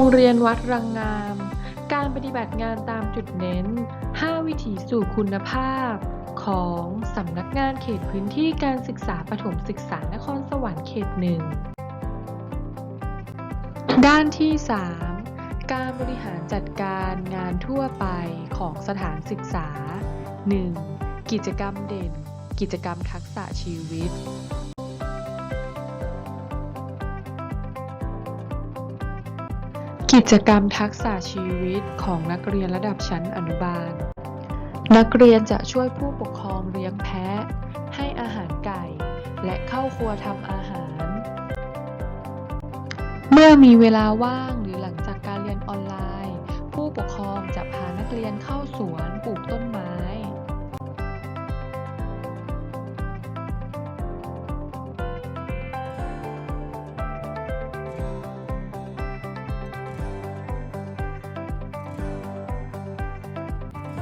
รงเรียนวัดรังงาม การปฏิบัติงานตามจุดเน้น 5 วิถีสู่คุณภาพ ของสำนักงานเขตพื้นที่การศึกษาปฐมศึกษานครสวรรค์เขตหนึ่ง ด้านที่ 3 การบริหารจัดการงานทั่วไปของสถานศึกษา 1. กิจกรรมเด่น กิจกรรมทักษะชีวิต กิจกรรมทักษะชีวิตของนักเรียนระดับชั้นอนุบาล นักเรียนจะช่วยผู้ปกครองเลี้ยงแพะ ให้อาหารไก่ และเข้าครัวทำอาหาร เมื่อมีเวลาว่างหรือหลังจากการเรียนออนไลน์ ผู้ปกครองจะพานักเรียนเข้าสวนปลูกต้นไม้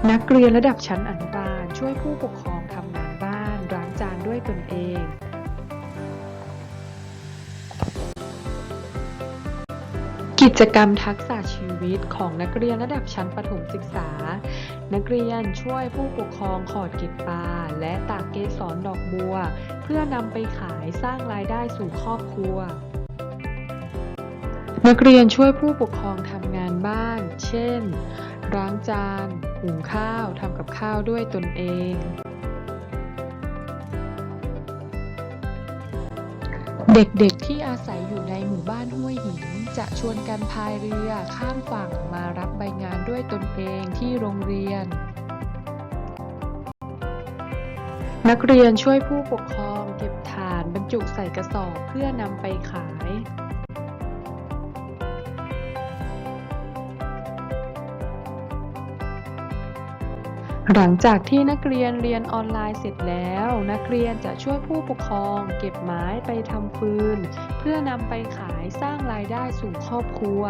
นักเรียนระดับชั้นอนุบาลช่วยผู้ปกครองทำงานบ้านล้างจานด้วยตนเอง กิจกรรมทักษะชีวิตของนักเรียนระดับชั้นประถมศึกษา นักเรียนช่วยผู้ปกครองขอดเก็บปลาและตากเกสรดอกบัว เพื่อนำไปขายสร้างรายได้สู่ครอบครัวนักเรียนช่วยผู้ปกครองทำงานบ้าน เช่น ล้างจาน หุงข้าว ทำกับข้าวด้วยตนเอง เด็กๆที่อาศัยอยู่ในหมู่บ้านห้วยหิน จะชวนกันพายเรือข้ามฝั่งมารับใบงานด้วยตนเองที่โรงเรียน นักเรียนช่วยผู้ปกครองเก็บถ่านบรรจุใส่กระสอบเพื่อนำไปขาย หลังจากที่นักเรียนเรียนออนไลน์เสร็จแล้ว นักเรียนจะช่วยผู้ปกครอง เก็บไม้ไปทำฟืน เพื่อนำไปขายสร้างรายได้สู่ครอบครัว